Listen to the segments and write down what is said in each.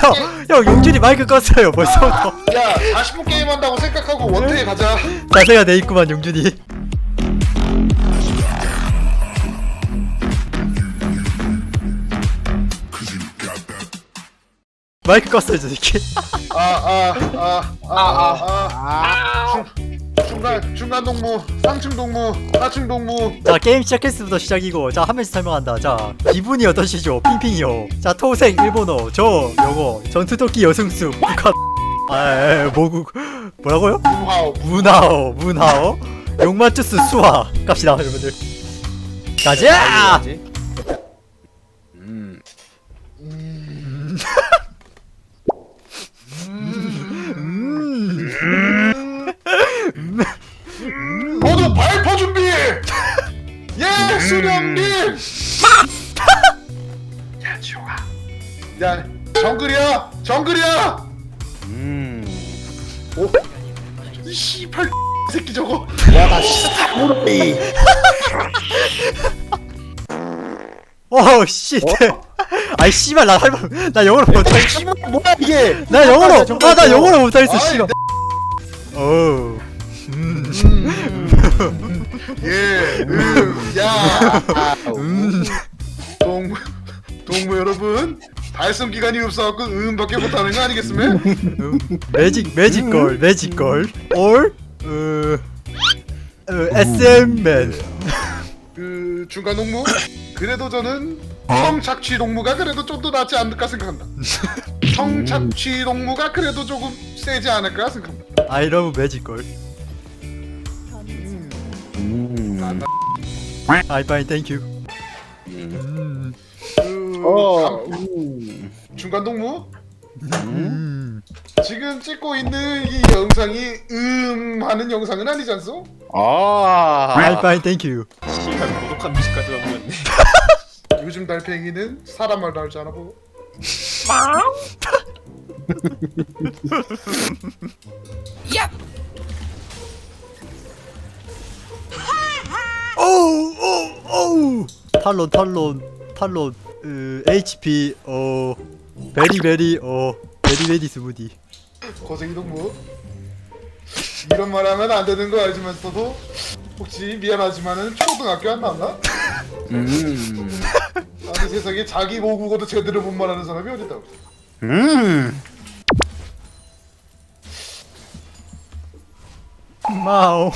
형, 형 용준이 마이크 껐어요 벌써부터. 야 40분 게임 한다고 생각하고 원투에 가자. 자세가 돼 있구만 용준이. 마이크 껐어요 저 새끼. 아아아아아아 중간 중간 동무 상층 동무 하층 동무. 자 게임 시작했을부터 시작이고. 자 한 명씩 설명한다. 자 기분이 어떠시죠? 핑핑이요. 자 토생 일본어 저 영어 전투도끼 여승수 북한. 아 뭐고 뭐라고요? 와우 문하오 문하오. 용마추스 수화 갑시다 여러분들. 가자! 음. 수령님! 야 지용아 야 정글이야! 정글이야! 음. 오. 이 씨발 새끼 저거. 오씨. 아이 씨발 나 할말 나 영어로 못하겠어. 씨발 뭐야 이게? 나 영어로 아, 아나 이거. 영어로 못하겠어 씨발. 어 예, 음, 야, 음. 동무, 동무 여러분, 발성 기간이 없어갖고 음밖에 못하는 거 아니겠습니까? 음, 매직 매직 걸 매직 걸 올 어, 어, SM맨 그 중간 동무, 그래도 저는 성착취 동무가 그래도 좀 더 낫지 않을까 생각한다. 성착취 동무가 그래도 조금 세지 않을까 생각합니다. I love 매직 걸 음. I fine thank you 음. 어. 감- 음. 중간 동무, 음. 지금 찍고 있는 이 영상이 음 하는 영상은 아니지 않소? 아. I fine thank you 시간 고독한 뮤직까지 넘겼네. 요즘 달팽이는 사람 말도 할줄 아나 보고. 오우 오우 탈론 탈론 탈론 으, HP 어 베리 베리 어 베리 베리 스무디 고생이 동무 이런 말 하면 안 되는 거 알지만서도 혹시 미안하지만은 초등학교 안 나왔나? 음. 아니 세상에 자기 모국어도 제대로 못 말하는 사람이 어딨다고 음. 마오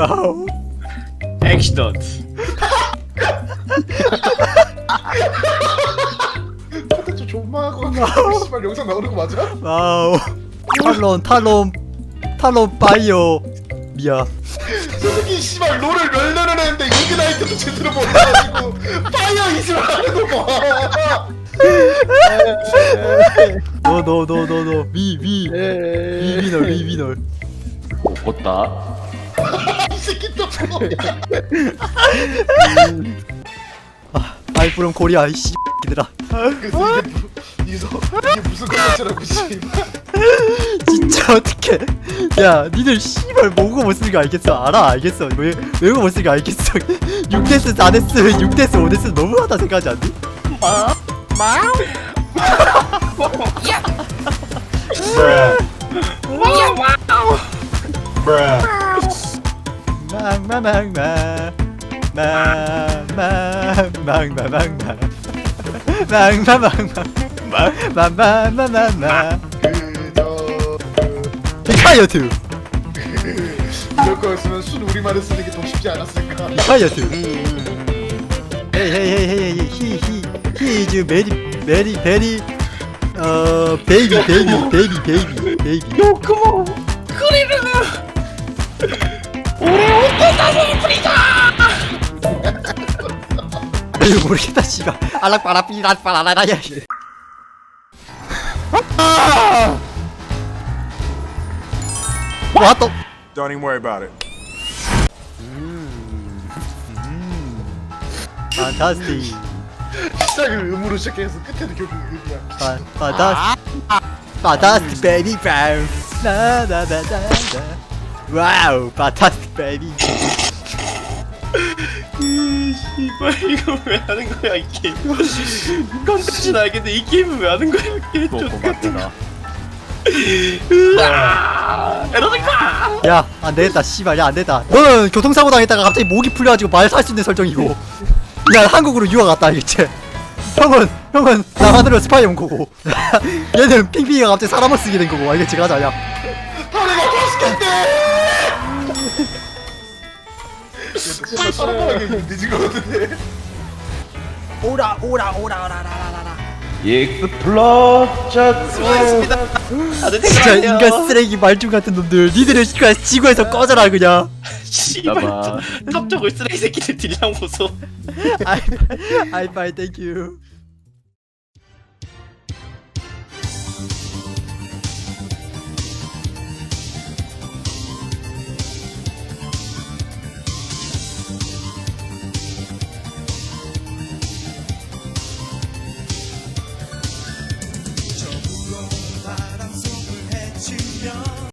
마오 액시던트. 컨텐츠 존망하고 씨발 영상 나오는 거 맞아? 마오 탈론 탈론 탈론 바이오. 미야 저 새끼 씨발 롤을 몇 년을 했는데 유기나이트도 제대로 못 해가지고 파이어 이즈를 하는 거 봐! 너너너너너. 위위. 위비널 위비널. 못 봤다. 이 아이 프롬 코리아 이씨 얘들아. 그래서 이게, 무- 무슨 컨텐츠라고 씨발 진짜 어떡해. 야 니들 씨발 모국어 못 쓰는 거 알겠어? 알아 알겠어. 왜 외국어 못 쓰는 거 알겠어? 6데스 4데스 6데스 5데스 너무하다 생각하지 않니? 망마망마 망마망마 망마망마망마 그저 히카이어트. 이럴 거였으면 순 우리말을 쓰는 게 더 쉽지 않았을까? 히카이어트. 헤이 헤이 헤이 헤이 히히 히 이즈 메리 메리 베리 어 베이비 베이비 베이비 베이비 베이비 요크모 그리르. 이거 모르겠다 씨발. 알락바라삐라빠라라야 와 또. Don't even worry about it. 판타스틱 시작을 음으로 시작해서 끝에도 결국 음이야 판 판타스틱 판타스틱 베이비 뱀 나나나나나 와우 판타스틱 베이비 씨발 이거 왜 하는 거야 이 게임? 컨텐츠는 알겠는데 이 게임은 왜 하는 거야 이게 또좀 같은 야 안되겠다 씨발. 야 안되겠다. 너는 교통사고 당했다가 갑자기 목이 풀려가지고 말 살 수 있는 설정이고. 야 한국으로 유학 갔다 알겠지 형은 형은 남한으로 스파이 온 거고. 얘는 핑핑이가 갑자기 사람을 쓰게 된 거고. 알겠지? 가자 야 정말 사람하게 늦은 오라 오라 오라 오라 라라라 익스플로전. 수고하셨습니다 다들 진짜 퇴근하세요 인간 쓰레기 말중 같은 놈들 니들은 시간 지구에서 꺼져라 그냥 씨발 봐봐. 깜짝을 쓰레기 새끼들 딜량 보소 아이 아이 바이 땡큐